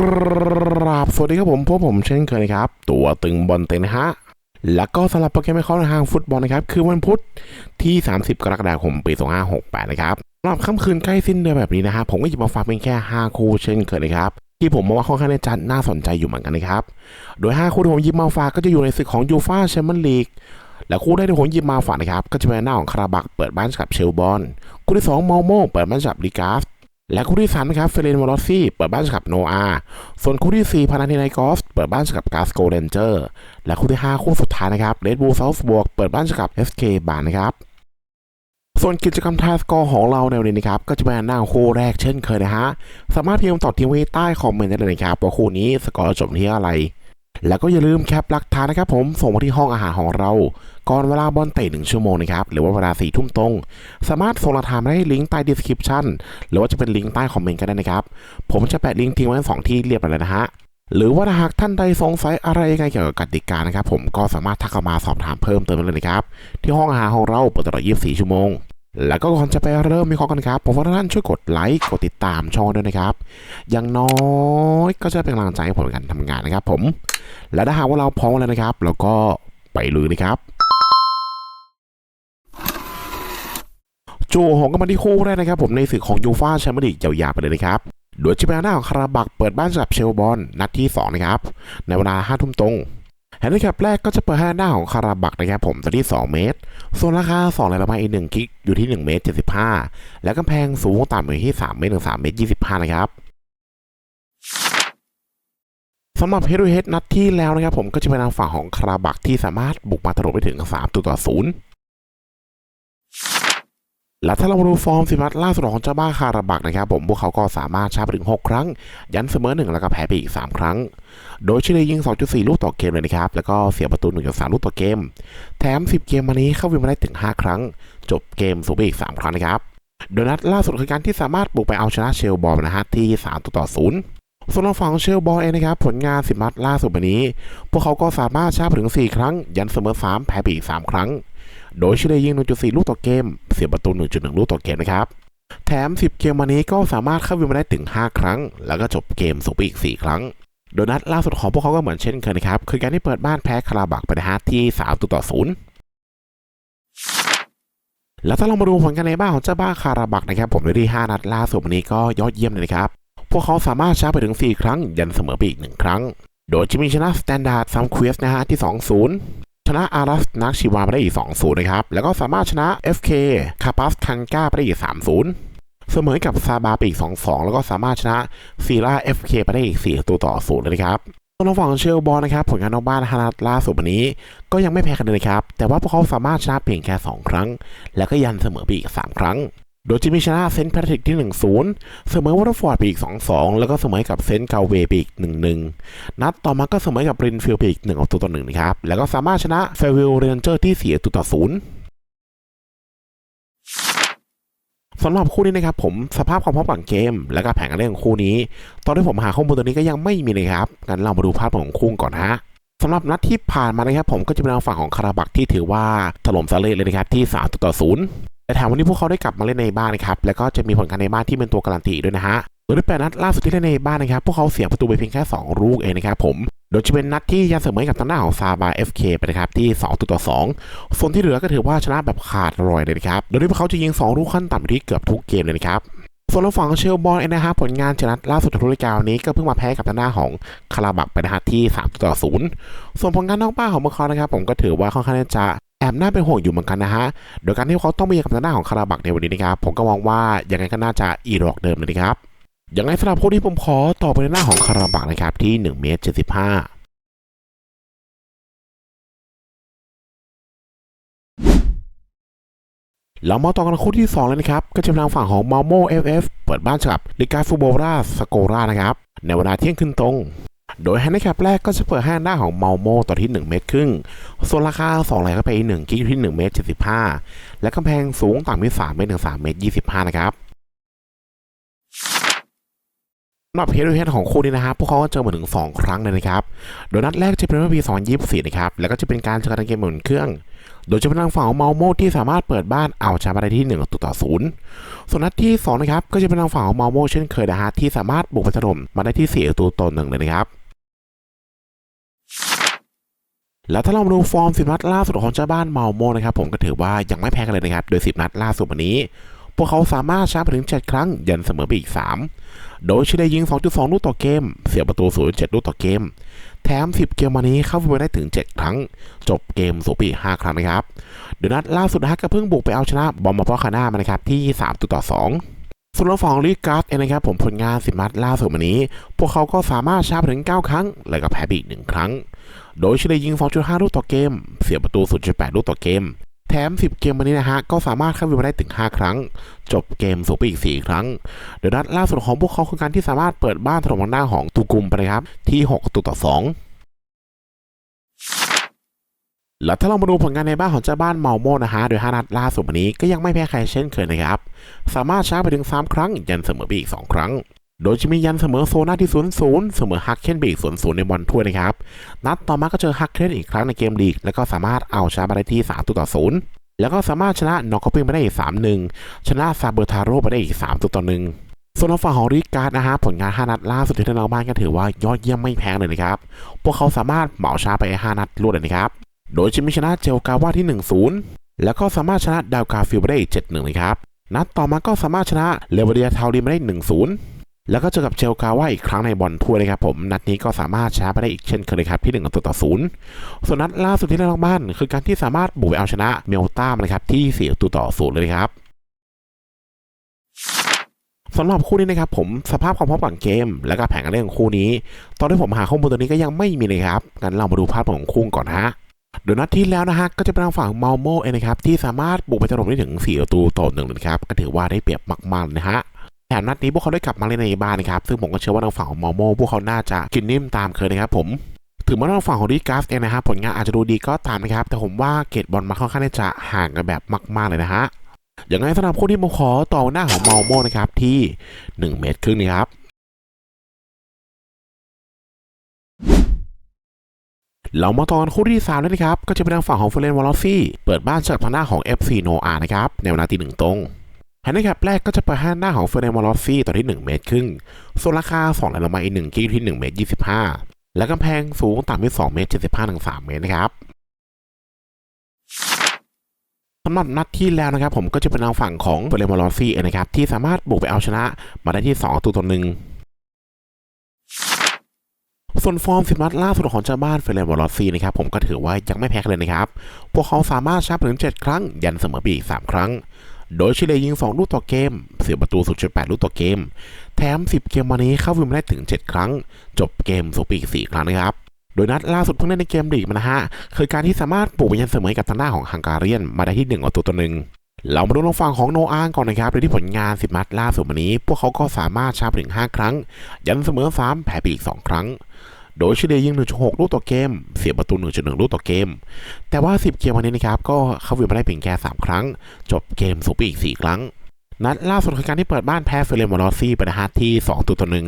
กราบสวัสดีครับผมพวกผมเช่นเคยนะครับ ตัวตึงบอลเต็นฮะ แล้วก็สำหรับโปรแกรมไม่เข้าทางฟุตบอลนะครับ คือวันพุธที่ 30 กรกฎาคม ปี 2568 นะครับสำหรับค่ำคืนใกล้สิ้นเดือนแบบนี้นะฮะผมก็หยิบมาฝากเป็นแค่ 5 คู่เช่นเคยนะครับ ที่ผมมองว่าค่อนข้างจะน่าสนใจอยู่เหมือนกันนะครับ โดย 5 คู่ที่ผมหยิบมาฝากก็จะอยู่ในศึกของยูฟ่าแชมเปี้ยนลีกและคู่แรกที่ผมหยิบมาฝากนะครับ ก็จะเป็นหน้าของคาราบักเปิดบ้านกับเชลบอน คู่ที่2มอลโมเปิดบ้านกับลิกาส และคู่ที่สามนะครับเฟเรนวอลซี่เปิดบ้านกับโนอา ส่วนคู่ที่ 4 พานาเทไนกอฟเปิดบ้านกับกาสโกเรนเจอร์ และคู่ที่ 5 คู่สุดท้ายนะครับเรดบูลเซาท์บวกเปิดบ้านกับ FK บานนะครับส่วนกิจกรรมทายสกอร์ของเราในวันนี้นะครับก็จะเป็นหน้าคู่แรกเช่นเคยนะฮะ สามารถพิมพ์ตอบทีมไว้ใต้คอมเมนต์ได้เลยนะครับว่าคู่นี้สกอร์จบที่อะไร แล้วก็อย่าลืมแคปหลักฐานนะครับผมส่งมาที่ห้องอาหารของเรา ก่อนเวลาบอลเตะหนึ่งชั่วโมงนะครับหรือว่าเวลาสี่ทุ่มตรง สามารถส่งหลักฐานมาได้ลิงก์ใต้ description หรือว่าจะเป็นลิงก์ใต้คอมเมนต์ก็ได้นะครับ ผมจะแปะลิงก์ทิ้งไว้ทั้งสองที่เรียบร้อยแล้วนะฮะหรือว่าถ้าหากท่านใดสงสัยอะไรยังไงเกี่ยวกับกติกานะครับผมก็สามารถทักเข้ามาสอบถามเพิ่มเติมได้เลยนะครับที่ห้องอาหารของเราเปิดตลอด 24 ชั่วโมง แล้วก็ก่อนจะไปเริ่มมีข้อกันครับผมว่าท่านช่วยกดไลค์กดติดตามช่องด้วยนะครับ อย่างน้อยก็จะเป็นกำลังใจให้ผมในการทำงานนะครับ ผม และถ้าหากว่าเราพร้อมแล้วนะครับ เราก็ไปลุยเลยครับจูหงก็มาที่คู่แรกนะครับ ผมในศึกของยูฟาแชมเปี้ยนลีกยาวๆไปเลยนะครับ โดยชิปาหน้าของคาราบักเปิดบ้านกับเชลบอนนัดที่ 2 นะครับ ในเวลา5ทุ่มตรง แฮนดิแคปแรกก็จะเปิดให้หน้าของคาราบักนะครับผมตัวที่ 2 เมตร ส่วนราคา2เลยระบายอีก1กิกอยู่ที่ 1 เมตร 75 และกำแพงสูงต่ำอยู่ที่ 3 เมตรถึง3เมตร 25 นะครับสำหรับเฮดูเฮดนัดที่แล้วนะครับผมก็จะเป็นทางฝั่งของคาราบักที่สามารถบุกมาถล่มไปถึง3ตัวต่อ0 และถ้าเรามาดูฟอร์มสิมัดล่าสุดของเจ้าบ้าคาราบักนะครับผมพวกเขาก็สามารถชาร์จไปถึง 6 ครั้ง ยันเสมอ 1 แล้วก็แพ้ไปอีก 3 ครั้ง โดยเฉลี่ยยิง 2.4 ลูกต่อเกมเลยนะครับ แล้วก็เสียประตู 1.3 ลูกต่อเกม แถม 10 เกมมานี้เข้าวินมาได้ถึง 5 ครั้ง จบเกมสูงไปอีก 3 ครั้งนะครับ โดยนัดล่าสุดคือการที่สามารถบุกไปเอาชนะเชลบอลนะฮะที่3ต่อ0ส่วนทางฝั่งเชลบอลเองนะครับ ผลงานสิมัดล่าสุดวันนี้ พวกเขาก็สามารถชาร์จไปถึง 4 ครั้ง ยันเสมอ 3 แพ้ไปอีก 3 ครั้ง โดยเฉลี่ยยิง 1.4 ลูกต่อเกม เสียประตู 1.1 ลูกต่อเกมนะครับ แถม 10 เกมมานี้ก็สามารถเข้าวินมาได้ถึง 5 ครั้ง แล้วก็จบเกมสูงไปอีก 4 ครั้ง โดยนัดล่าสุดของพวกเขาก็เหมือนเช่นเคยนะครับ คือการที่เปิดบ้านแพ้คาราบักไปนะฮะที่ 3ตัวต่อ 0แล้วถ้าเรามาดูผลการในบ้านของเจ้าบ้าคาราบักนะครับ ผมในที่ 5 นัดล่าสุดวันนี้ก็ยอดเยี่ยมเลยนะครับ พวกเขาสามารถชาร์จไปถึง 4 ครั้ง ยันเสมอไปอีก 1 ครั้ง โดยจะมีชนะสแตนดาร์ดซัมควสนะฮะที่ 2-0 ชนะอารัสนักชิวาไปได้อีก2-0นะครับ แล้วก็สามารถชนะ FK คาปัสคันกาไปได้อีก3-0เสมอกับซาบาไปอีก 2-2 แล้วก็สามารถชนะซีรา FK ไปได้อีก4ตัวต่อ0เลยนะครับส่วนทางฝั่งเชลบอลนะครับ ผลงานนอกบ้านฮานัดล่าสุดวันนี้ ก็ยังไม่แพ้กันเลยครับ แต่ว่าพวกเขาสามารถชนะเพียงแค่ 2 ครั้ง แล้วก็ยันเสมอไปอีก 3 ครั้ง โดยจะมีชนะเซนต์แพทริกที่ 1-0 เสมอวอเตอร์ฟอร์ดไปอีก 2-2 แล้วก็เสมอกับเซนต์เกาเวไปอีก 1-1 นัดต่อมาก็เสมอกับรินฟิลไปอีก1เอาตัวต่อ1นะครับ แล้วก็สามารถชนะเฟวิลเรนเจอร์ที่เสียตัวต่อ0สำหรับคู่นี้นะครับผมสภาพความพร้อมของเกม และก็แผนการเล่นของคู่นี้ ตอนที่ผมหาข้อมูลตัวนี้ก็ยังไม่มีเลยครับงั้นเรามาดูภาพของคู่ก่อนฮะสำหรับนัดที่ผ่านมานะครับผมก็จะเป็นทางฝั่งของคาราบักที่ถือว่าถล่มซาเลเลยนะครับที่3ตัวต่อ0 แต่แถมวันนี้พวกเขาได้กลับมาเล่นในบ้านนะครับ แล้วก็จะมีผลการในบ้านที่เป็นตัวการันตีด้วยนะฮะโดยนแปดนัดล่าสุดที่เล่นในบ้านนะครับ พวกเขาเสียประตูไปเพียงแค่ 2 ลูกเองนะครับผม โดยจะเป็นนัดที่ยันเสมอกับทางด้านของซาบา FK ไปนะครับที่2ตัวต่อ2ส่วนที่เหลือก็ถือว่าชนะแบบขาดรอยเลยนะครับ โดยที่พวกเขาจะยิง 2 ลูกขั้นต่ำที่เกือบทุกเกมเลยนะครับส่วนทางฝั่งเชลบอลเองนะครับผลงานชนะล่าสุดของฤดูกาลนี้ก็เพิ่งมาแพ้กับทางด้านของคาราบักไปนะฮะที่3ตัวต่อ0ส่วนผลงานนอกบ้านของพวกเขานะครับผมก็ถือว่าค่อนข้างจะ แอบน่าเป็นห่วงอยู่เหมือนกันนะฮะ โดยการที่เขาต้องไปเจอกับทางด้านของคาราบักในวันนี้นะครับ ผมก็มองว่ายังไงก็น่าจะอีรอกเดิมเลยนะครับ อย่างไรสำหรับคู่ที่ผมขอต่อไปในหน้าของคาราบักนะครับที่1เมตร75เรามาต่อกันคู่ที่ 2 เลยนะครับ ก็จะเป็นทางฝั่งของมาโมเอฟเอฟเปิดบ้านกับลิกาฟูโบราสโกรานะครับ ในเวลาเที่ยงคืนตรง โดยแฮนดิแคปแรกก็จะเปิดให้หน้าของเมาโมต่อที่ 1 เมตรครึ่ง ส่วนราคา2ไหลเข้าไป1กิกอยู่ที่ 1 เมตร 75 และกำแพงสูงต่ำที่3เมตรถึง3เมตร 25 นะครับสำหรับเฮดเฮดของคู่นี้นะครับ พวกเขาก็เจอมาถึง 2 ครั้งเลยนะครับ โดยนัดแรกจะเป็นเมื่อปี2024 นะครับ แล้วก็จะเป็นการเจอกันในเกมหมุนเครื่อง โดยจะเป็นทางฝั่งของเมาโมที่สามารถเปิดบ้านเอาชนะมาได้ที่1ต่อ0ส่วนนัดที่ 2 นะครับ ก็จะเป็นทางฝั่งของเมาโมเช่นเคยนะฮะที่สามารถบุกไปถล่มมาได้ที่4ประตูต่อหนึ่งเลยนะครับ แล้วถ้าเรามาดูฟอร์ม10นัดล่าสุดของเจ้าบ้านเมาโมนะครับผมก็ถือว่ายังไม่แพ้กันเลยนะครับ โดย 10 นัดล่าสุดวันนี้ พวกเขาสามารถชนะไปถึง 7 ครั้ง ยันเสมอไปอีก 3 โดยเฉลี่ยยิง 2.2 ลูกต่อเกม เสียประตู 0.7 ลูกต่อเกม แถม 10 เกมวันนี้เข้าไปได้ถึง 7 ครั้ง จบเกมสูปี5ครั้งนะครับโดยนัดล่าสุดฮะก็เพิ่งบุกไปเอาชนะบอมมาพอคาน่ามานะครับที่3ต่อ2ส่วนฝั่งลีการ์ดเองนะครับผมผลงาน10นัดล่าสุดวันนี้ พวกเขาก็สามารถชนะไปถึง 9 ครั้ง แล้วก็แพ้ไปอีก1ครั้ง โดยเฉลี่ยยิง 2.5 ลูกต่อเกม เสียประตู 0.8 ลูกต่อเกม แถม 10 เกมวันนี้นะฮะ ก็สามารถเข้าไปได้ถึง 5 ครั้ง จบเกมสูงไปอีก 4 ครั้ง โดยนัดล่าสุดของพวกเขาคือการที่สามารถเปิดบ้านถล่มทางด้านของตูกุมไปครับ ที่ 6 ตัวต่อ 2แล้วถ้าเรามาดูผลงานในบ้านของเจ้าบ้านเมาโมนะฮะ โดย5นัดล่าสุดวันนี้ก็ยังไม่แพ้ใครเช่นเคยนะครับ สามารถชนะไปถึง 3 ครั้งยันเสมอไปอีก 2 ครั้ง โดยจะมียันเสมอโซน่าที่0 0เสมอฮักเคนไปอีก0 0ในบอลถ้วยนะครับ นัดต่อมาก็เจอฮักเคนอีกครั้งในเกมลีก แล้วก็สามารถเอาชนะมาได้ที่3ตัวต่อ0แล้วก็สามารถชนะนอกคอปิ้งไปได้อีก3-1ชนะซาเบอร์ทาโร่ไปได้อีก3ตัวต่อ1ส่วนทางฝั่งของริการ์ดนะฮะผลงาน5นัดล่าสุดที่เราบ้านก็ถือว่ายอดเยี่ยมไม่แพ้เลยนะครับ พวกเขาสามารถเหมาชนะไป 5 นัดรวดเลยนะครับ โดยจะมีชนะเจลกาว่าที่ 1-0 แล้วก็สามารถชนะดาวกาฟิลไปได้อีก7-1นะครับ นัดต่อมาก็สามารถชนะเลเวเดียทาวดีมาได้ 1-0 แล้วก็เจอกับเจลกาว่าอีกครั้งในบอลถ้วยนะครับผม นัดนี้ก็สามารถชนะไปได้อีกเช่นเคยเลยครับที่1ต่อศูนย์ส่วนนัดล่าสุดที่เราบ้านคือการที่สามารถบุกไปเอาชนะเมลต้ามนะครับที่4ตัวต่อศูนย์เลยครับสำหรับคู่นี้นะครับผมสภาพความพร้อมก่อนเกม และก็แผนการเล่นของคู่นี้ ตอนที่ผมหาข้อมูลตัวนี้ก็ยังไม่มีเลยครับงั้นเรามาดูภาพของคู่ก่อนฮะโดยนัดที่แล้วนะฮะก็จะเป็นทางฝั่งเมาโมเองนะครับที่สามารถบุกไปถล่มได้ถึง4ประตูต่อหนึ่งเลยนะครับก็ถือว่าได้เปรียบมากๆนะฮะ แถมนัดนี้พวกเขาได้กลับมาเล่นในบ้านนะครับซึ่งผมก็เชื่อว่าทางฝั่งของเมาโมพวกเขาน่าจะกินนิ่มตามเคยนะครับผมถึงแม้ว่าทางฝั่งของดิกาสเองนะครับผลงานอาจจะดูดีก็ตามนะครับ แต่ผมว่าเกตบอลมาค่อนข้างจะห่างกันแบบมาก ๆ เลยนะฮะอย่างไรสำหรับคู่ที่ผมขอต่อหน้าของเมาโมนะครับ ที่ 1 เมตรครึ่งนะครับเรามาตอนคู่ที่3เลยนะครับ ก็จะเป็นทางฝั่งของเฟรนวอลลซี่เปิดบ้านจากทางหน้าของ FC โนอานะครับในเวลาตีหนึ่งตรง แฮนด์แคปแรกก็จะไปให้าหน้าของเฟรนวอลลซี่ต่อที่ 1 เมตรครึ่ง ส่วนราคา2เหรียญลงมาอีก1กิโลที่ 1 เมตร 25 และกำแพงสูงต่ำที่ 2 เมตร 75ถึง3เมตรนะครับสำหรับนัดที่แล้วนะครับ ผมก็จะเป็นทางฝั่งของเฟรนวอลลซี่นะครับ ที่สามารถบุกไปเอาชนะมาได้ที่ 2 ตัวต่อหนึ่งส่วนฟอร์มสิบนัดล่าสุดของเจ้าบ้านเฟรนบอลซีนะครับผมก็ถือว่ายังไม่แพ้เลยนะครับ พวกเขาสามารถชนะถึง 7 ครั้ง ยันเสมอไปอีก 3 ครั้ง โดยเฉลยยิง 2 ลูกต่อเกม เสียประตู 0.8 ลูกต่อเกม แถม 10 เกมวันนี้เข้าวิมาได้ถึง 7 ครั้ง จบเกมสูปีก4ครั้งนะครับโดยนัดล่าสุดเพิ่งเล่นในเกมลีกมานะฮะคือการที่สามารถปลุกไปยันเสมอกับทางหน้าของฮังการีนมาได้ที่1เอาตัวตัวหนึ่งเรามาดูลงฟังของโนอานก่อนนะครับโดยที่ผลงาน 10 นัดล่าสุดวันนี้ พวกเขาก็สามารถชนะถึง 5 ครั้ง ยันเสมอ 3 แพ้ไปอีก 2 ครั้ง โดยเฉลี่ยยิง 1.6 ลูกต่อเกม เสียประตู 1.1 ลูกต่อเกม แต่ว่า 10 เกมวันนี้นะครับ ก็เข้าวินมาได้เพียงแค่ 3 ครั้ง จบเกมสูงไปอีก 4 ครั้ง นัดล่าสุดคือการที่เปิดบ้านแพ้เฟรนมอลซี่ไปนะฮะที่ 2ตัวต่อหนึ่ง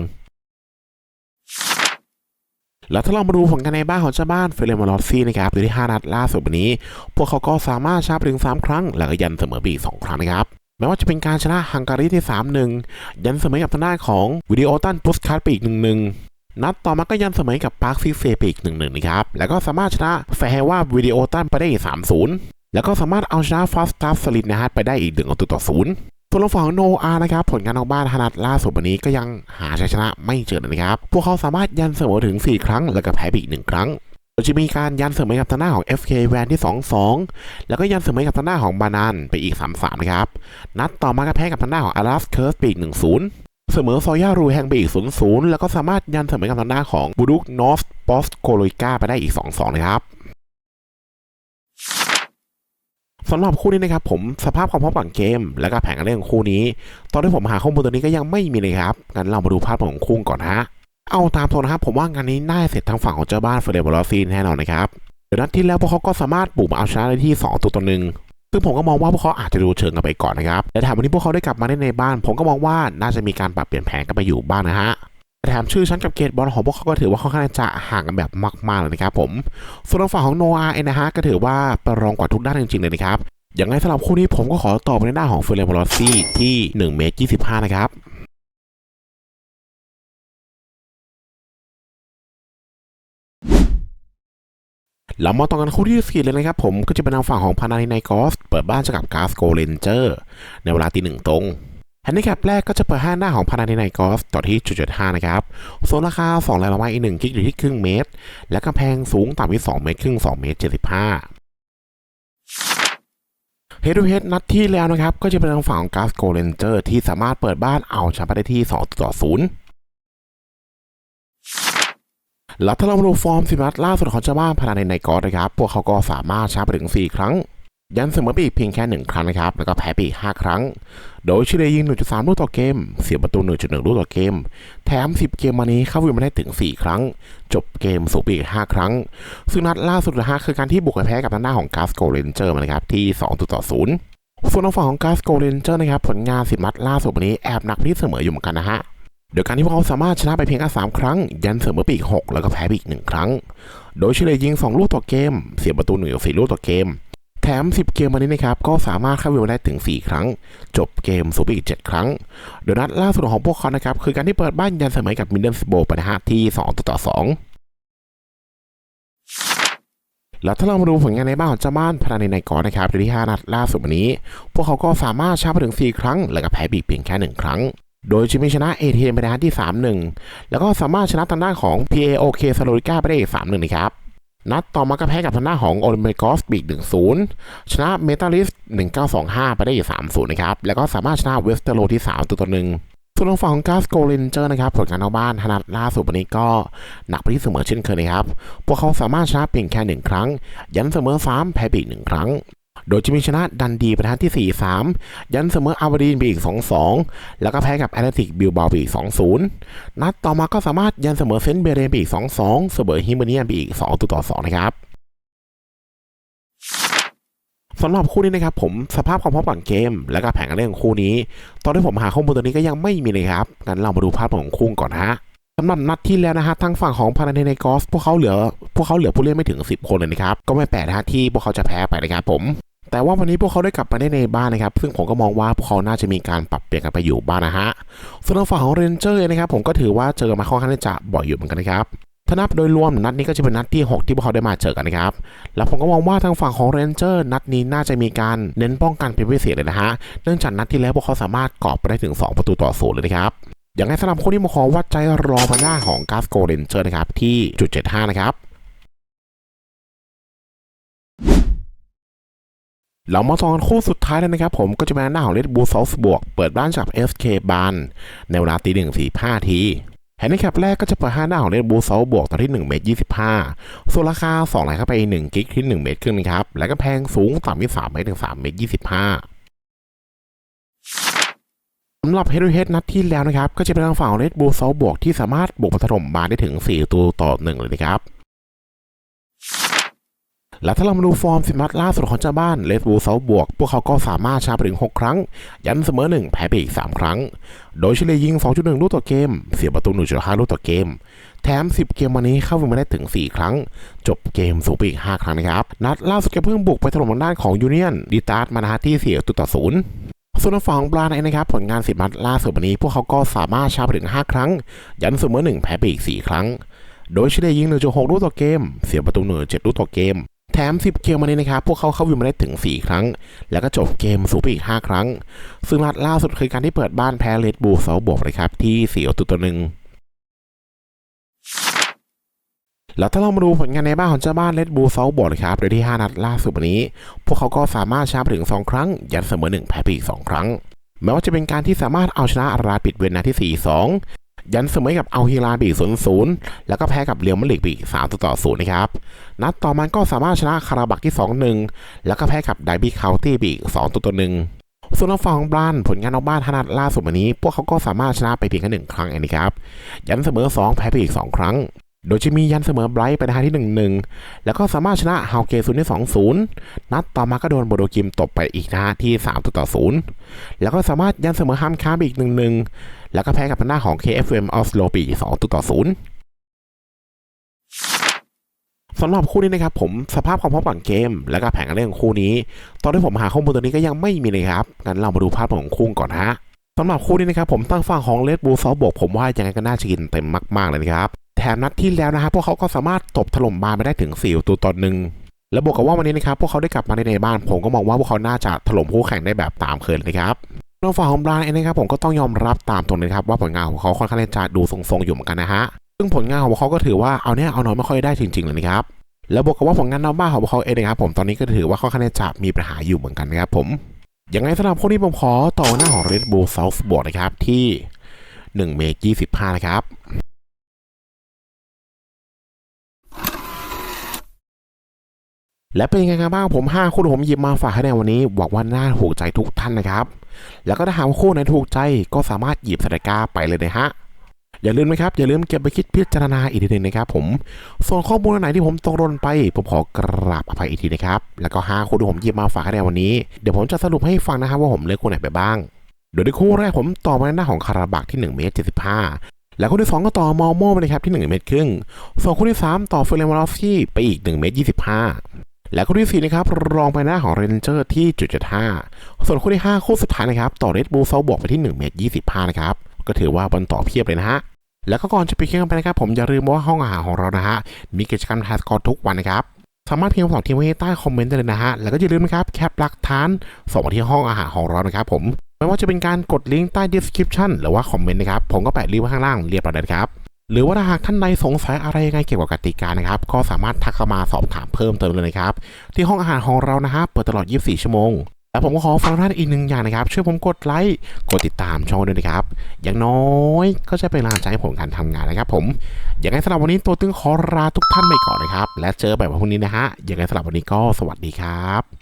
แล้วถ้าเรามาดูผลกันในบ้านของเจ้าบ้านเฟรนมอลซี่นะครับโดยที่ 5 นัดล่าสุดวันนี้ พวกเขาก็สามารถชนะไปถึง 3 ครั้ง แล้วก็ยันเสมอไปอีก 2 ครั้งนะครับแม้ว่าจะเป็นการชนะฮังการีที่ 3-1 ยันเสมอกับทางด้านของวิดีโอตันพุสคัสไปอีก 1-1 นัดต่อมาก็ยันเสมอกับปาร์คซิเฟไปอีก1-1นะครับ แล้วก็สามารถชนะแฟร์ว่าวิดีโอตันไปได้อีก3-0แล้วก็สามารถเอาชนะฟาสตาร์สลิดนะฮะไปได้อีก1ต่อ0ส่วนฝั่งโนอานะครับ ผลงานนอกบ้านฮานัดล่าสุดวันนี้ก็ยังหาชัยชนะไม่เจอนะครับ พวกเขาสามารถยันเสมอถึง 4 ครั้ง แล้วก็แพ้ไปอีก1ครั้งโดยจะมีการยันเสมอกับทางหน้าของ FK แวนที่ 2-2 แล้วก็ยันเสมอกับทางหน้าของบานานไปอีก 3-3 นะครับ นัดต่อมาก็แพ้กับทางหน้าของอารัสเคิร์สไปอีก1-0 เสมอซอย่ารูแฮงไปอีก 0-0 แล้วก็สามารถยันเสมอกับทางหน้าของบูดุกนอสปอสโคโลอิก้าไปได้อีก 2-2 นะครับสำหรับคู่นี้นะครับผมสภาพความพร้อมก่อนเกม และก็แผนการเล่นของคู่นี้ ตอนที่ผมหาข้อมูลตัวนี้ก็ยังไม่มีเลยครับงั้นเรามาดูภาพของคู่ก่อนฮะเอาตามตัวนะครับผมว่างานนี้น่าเสร็จทางฝั่งของเจ้าบ้านเฟรเดบอลซีนแน่นอนนะครับเดี๋ยวนัดที่แล้วพวกเขาก็สามารถบุกมาเอาชนะได้ที่2ตัวต่อหนึ่ง ซึ่งผมก็มองว่าพวกเขาอาจจะดูเชิงกันไปก่อนนะครับและถามวันนี้พวกเขาได้กลับมาในในบ้าน ผมก็มองว่าน่าจะมีการปรับเปลี่ยนแผนกันไปอยู่บ้างนะฮะแถมชื่อชั้นกับเกรดบอลของพวกเขาก็ถือว่าค่อนข้างจะห่างกันแบบมากๆเลยนะครับผมส่วนทางฝั่งของโนอาเองนะฮะก็ถือว่าประรองกว่าทุกด้านจริงๆเลยนะครับอย่างไรสำหรับคู่นี้ผมก็ขอตอบในด้านของเฟรมบอลซี่ที่1เมตร25นะครับ เรามาต่อกันคู่ที่สี่เลยนะครับผมก็จะเป็นทางฝั่งของพานานิไนกอสเปิดบ้านเจอกับกาสโกเรนเจอร์ในเวลาตีหนึ่งตรงแฮนดิแคปแรกก็จะเปิดห้าหน้าของพานานิไนกอสต่อที่จุดจุดห้านะครับโซนราคา2องแรงละไม้อีกหนึ่งกิกอยู่ที่ครึ่งเมตร และกำแพงสูงต่ำที่2เมตรครึ่ง2เมตร75เฮดูเฮดนัดที่แล้วนะครับ ก็จะเป็นทางฝั่งของกาสโกเรนเจอร์ที่สามารถเปิดบ้านเอาชนะไปได้ที่2ต่อ0 แล้วถ้าเรามาดูฟอร์มสิบนัดล่าสุดของเจ้าบ้านพานาในไนกอสนะครับ พวกเขาก็สามารถชนะไปถึง 4 ครั้ง ยันเสมอไปอีกเพียงแค่ 1 ครั้งนะครับ แล้วก็แพ้ไปอีก5ครั้ง โดยเฉลี่ยยิง 1.3 ลูกต่อเกม เสียประตู 1.1 ลูกต่อเกม แถม 10 เกมมานี้เข้าวินมาได้ถึง 4 ครั้ง จบเกมสูงไปอีก 5 ครั้ง ซึ่งนัดล่าสุดนะฮะคือการที่บุกไปแพ้กับทางด้านของกาสโกเรนเจอร์นะครับที่2ต่อ0ส่วนทางฝั่งของกาสโกเรนเจอร์นะครับผลงานสิบนัดล่าสุดวันนี้แอบหนักที่เสมออยู่เหมือนกันนะฮะ โดยการที่พวกเขาสามารถชนะไปเพียงแค่3ครั้ง ยันเสมอไปอีก 6 แล้วก็แพ้ไปอีก 1 ครั้ง โดยเฉลี่ยยิง 2 ลูกต่อเกม เสียประตู1ต่อ4ลูกต่อเกม แถม 10 เกมมานี้นะครับ ก็สามารถเข้าวิวได้ถึง 4 ครั้ง จบเกมสูงไปอีก 7 ครั้ง โดยนัดล่าสุดของพวกเขานะครับ คือการที่เปิดบ้านยันเสมอกับมิดเดิลสโบไปนะฮะที่2ต่อ2แล้วถ้าเรามาดูผลงานในบ้านของเจ้าบ้านพาราในไนกอนะครับในที่ 5 นัดล่าสุดวันนี้ พวกเขาก็สามารถชนะไปถึง 4 ครั้ง แล้วก็แพ้บีกเพียงแค่ 1 ครั้ง โดยจะมีชนะ a t m ไปในนัดที่ 3-1 แล้วก็สามารถชนะทางด้านของ PAOK ซาโลริก้าไปได้อีก 3-1 นะครับ นัดต่อมาก็แพ้กับทางด้านของโอลิมปิกอสบีก1-0 ชนะเมทัลลิส1925 ไปได้อีก 3-0 นะครับ แล้วก็สามารถชนะเวสเตอร์โลที่3ตัวต่อหนึ่งส่วนทางฝั่งของกาสโกเลนเจอร์นะครับผลงานนอกบ้านนัดล่าสุดวันนี้ก็หนักไปที่เสมอเช่นเคยนะครับ พวกเขาสามารถชนะเพียงแค่1ครั้ง ยันเสมอ3แพ้ไปอีก1ครั้ง โดยจะมีชนะดันดีประธานที่ 4-3 ยันเสมออาบดีนไปอีก 2-2 แล้วก็แพ้กับแอตเลติกบิลบาไปอีก 2-0 นัดต่อมาก็สามารถยันเสมอเซนต์เบเรนไปอีก 2-2 เสมอฮิมเบเนียนไปอีก 2 ต่อ 2 นะครับสำหรับคู่นี้นะครับผมสภาพความพร้อมก่อนเกม และก็แผนการเล่นของคู่นี้ ตอนที่ผมหาข้อมูลตัวนี้ก็ยังไม่มีเลยครับงั้นเรามาดูภาพของคู่ก่อนฮะสำหรับนัดที่แล้วนะฮะทางฝั่งของพาราเนเนกอสพวกเขาเหลือ พวกเขาเหลือผู้เล่นไม่ถึง 10 คนเลยนะครับ ก็ไม่แปลกนะฮะที่พวกเขาจะแพ้ไปนะครับผม แต่ว่าวันนี้พวกเขาได้กลับมาได้ในบ้านนะครับ ซึ่งผมก็มองว่าพวกเขาน่าจะมีการปรับเปลี่ยนกันไปอยู่บ้างนะฮะส่วนทางฝั่งของเรนเจอร์นะครับผมก็ถือว่าเจอกันมาค่อนข้างที่จะบ่อยอยู่เหมือนกันนะครับถ้านับโดยรวมนัดนี้ก็จะเป็นนัดที่ 6 ที่พวกเขาได้มาเจอกันนะครับ แล้วผมก็มองว่าทางฝั่งของเรนเจอร์นัดนี้น่าจะมีการเน้นป้องกันเป็นพิเศษเลยนะฮะ เนื่องจากนัดที่แล้วพวกเขาสามารถกอบไปได้ถึง 2 ประตูต่อศูนย์เลยนะครับ อย่างไรสำหรับคนที่มาขอวัดใจรอมาหน้าของกาสโกเรนเจอร์นะครับที่จุด75 นะครับ เรามาต่อกันคู่สุดท้ายแล้วนะครับ ผมก็จะเป็นหน้าของเลดบูลซอลส์บวก เปิดบ้านจาก SK บานในเวลาตีหนึ่งสี่ห้าทีแฮนดิแคปแรกก็จะเปิดห้าหน้าของเลดบูลซอลบวกตอนที่1เมตร25ส่วนราคา2ไหลเข้าไป1กิกที่1เมตรครึ่งนะครับแล้วก็แพงสูงต่ำที่3เมตรถึง3เมตร25สำหรับเฮด o เฮดนัดที่แล้วนะครับ ก็จะเป็นทางฝั่งเลดบูลซอลบวกที่สามารถบุกมาถมบานได้ถึง 4 ตัวต่อ 1 เลยนะครับ และถ้าเรามาดูฟอร์มสิบนัดล่าสุดของเจ้าบ้านเลดบูเซาบวก พวกเขาก็สามารถชนะไปถึง 6 ครั้ง ยันเสมอ 1 แพ้ไปอีก 3 ครั้ง โดยเฉลี่ยยิง 2.1 ลูกต่อเกม เสียประตู 1.5 ลูกต่อเกม แถม 10 เกมวันนี้เข้าวิมาได้ถึง 4 ครั้ง จบเกมสูงไปอีก 5 ครั้งนะครับ นัดล่าสุดแกเพิ่งบุกไปถล่มทางด้านของยูเนียนดีตาร์ดมานะฮะที่เสียตุต่อศูนย์ส่วนฝั่งบราไนนะครับ ผลงานสิบนัดล่าสุดวันนี้ พวกเขาก็สามารถชนะไปถึง 5 ครั้ง ยันเสมอ 1 แพ้ไปอีก 4 ครั้ง โดยเฉลี่ยยิง 1.6 ลูกต่อเกม เสียประตู 1.7 ลูกต่อเกม แถม 10 เกมมานี้นะครับ พวกเขาเข้าวินมาได้ถึง 4 ครั้ง แล้วก็จบเกมสูงไปอีก 5 ครั้ง ซึ่งนัดล่าสุดคือการที่เปิดบ้านแพ้เลดบูเซาบวกเลยครับ ที่เสียตุต่อหนึ่งแล้วถ้าเรามาดูผลงานในบ้านของเจ้าบ้านเลดบูเซาบวกเลยครับโดยที่ 5 นัดล่าสุดวันนี้ พวกเขาก็สามารถชนะถึง 2 ครั้ง ยันเสมอ 1 แพ้ไปอีก 2 ครั้ง แม้ว่าจะเป็นการที่สามารถเอาชนะอาราปิดเวนนัดที่ 4-2 ยันเสมอกับเอาฮิราบีศูนย์ศูนย์แล้วก็แพ้กับเรียวมาลิกบีสามต่อศูนย์นะครับ นัดต่อมาก็สามารถชนะคาราบักที่สองหนึ่งแล้วก็แพ้กับไดบี้เคาน์ตี้บีสองตัวตัวหนึ่งส่วนทางฝั่งของบ้านผลงานนอกบ้านทนัดล่าสุดวันนี้ พวกเขาก็สามารถชนะไปเพียงแค่หนึ่งครั้งเองนะครับ ยันเสมอ 2 แพ้ไปอีก 2 ครั้ง โดยจะมียันเสมอไบรท์ไปในทางที่1-1 แล้วก็สามารถชนะฮาวเกซุนได้2-0 นัดต่อมาก็โดนโบโดกิมตบไปอีกนะฮะที่3ต่อ0แล้วก็สามารถยันเสมอฮัมคาร์ไปอีก 1-1 แล้วก็แพ้กับทางหน้าของ KFM ออสโลปี2ต่อ0สำหรับคู่นี้นะครับผมสภาพความพร้อมก่อนเกม แล้วก็แผนการเล่นของคู่นี้ ตอนที่ผมหาข้อมูลตัวนี้ก็ยังไม่มีเลยครับงั้นเรามาดูภาพของคู่ก่อนฮะสำหรับคู่นี้นะครับผมตั้งฝั่งของเลดบูซอฟบวกผมว่ายังไงก็น่าจะกินเต็มมากๆเลยนะครับแถมนัดที่แล้วนะครับพวกเขาก็สามารถตบถล่มบาร์ไปได้ถึง4ประตูต่อหนึ่งแล้วบวกกับว่าวันนี้นะครับพวกเขาได้กลับมาในในบ้าน ผมก็มองว่าพวกเขาน่าจะถล่มคู่แข่งได้แบบตามเคยเลยนะครับทางฝั่งของบรานเองนะครับผมก็ต้องยอมรับตามตรงนะครับว่าผลงานของเขาค่อนข้างจะดูทรงๆอยู่เหมือนกันนะฮะซึ่งผลงานของเขาก็ถือว่าเอาเนี้ยเอาน้อยไม่ค่อยได้จริงๆเลยนะครับแล้วบวกกับว่าผลงานนอกบ้านของพวกเขาเองนะครับผมตอนนี้ก็ถือว่าค่อนข้างจะมีปัญหาอยู่เหมือนกันนะครับผมยังไงสำหรับพวกนี้ผมขอต่อหน้าของ Red Bull South บวกนะครับที่1เมก25นะครับ และเป็นยังไงกันบ้างผม 5 คู่ผมหยิบมาฝากให้ในวันนี้หวังว่าน่าถูกใจทุกท่านนะครับ แล้วก็ถ้าหากว่าคู่ไหนถูกใจก็สามารถหยิบสตากาไปเลยนะฮะอย่าลืมนะครับ อย่าลืมเก็บไปคิดพิจารณาอีกทีหนึงนะครับผม ส่วนข้อมูลไหนที่ผมตกหล่นไป ผมขอกราบอภัยอีกทีนะครับ แล้วก็5คู่ที่ผมหยิบมาฝากให้ในวันนี้ เดี๋ยวผมจะสรุปให้ฟังนะครับว่าผมเลือกคู่ไหนไปบ้าง โดยในคู่แรกผมต่อมาในหน้าของคาราบักที่1เมตร75 แล้วคู่ที่ 2 ก็ต่อมอโม่ไปเลยครับที่1เมตรครึ่งส่วนคู่ที่ 3 ต่อเฟรนมอลอฟสกี้ไปอีก1เมตร25 และคู่ที่ 4 นะครับ รองไปหน้าของเรนเจอร์ที่จุดจุดห้าส่วนคู่ที่ 5 คู่สุดท้ายนะครับ ต่อเรดบูลเซาบวกไปที่1เมตร25 นะครับ ก็ถือว่าบอลต่อเพียบเลยนะฮะแล้วก็ก่อนจะไปเคียงไปนะครับ ผมอย่าลืมว่าห้องอาหารของเรานะฮะมีกิจกรรมแทสกอร์ทุกวันนะครับสามารถพิมพ์คำตอบทิ้งไว้ใต้คอมเมนต์ได้เลยนะฮะแล้วก็อย่าลืมนะครับแคปหลักฐานส่งมาที่ห้องอาหารของเรานะครับผมไม่ว่าจะเป็นการกดลิงก์ใต้ description หรือว่าคอมเมนต์นะครับผมก็แปะลิงก์ไว้ข้างล่างเรียบร้อยแล้วครับ หรือว่าหากท่านใดสงสัยอะไรยังไงเกี่ยวกับกติกานะครับ ก็สามารถทักเข้ามาสอบถามเพิ่มเติมเลยนะครับ ที่ห้องอาหารของเรานะฮะเปิดตลอด 24 ชั่วโมงและผมก็ขอฟังท่านอีกหนึ่งอย่างนะครับ ช่วยผมกดไลค์ กดติดตามช่องด้วยนะครับ อย่างน้อยก็จะเป็นแรงใจให้ผมการทำงานนะครับ ผม อย่างไรสำหรับวันนี้ตัวตึงขอลาทุกท่านไปก่อนนะครับ และเจอแบบพรุ่งนี้นะฮะ อย่างไรสำหรับวันนี้ก็สวัสดีครับ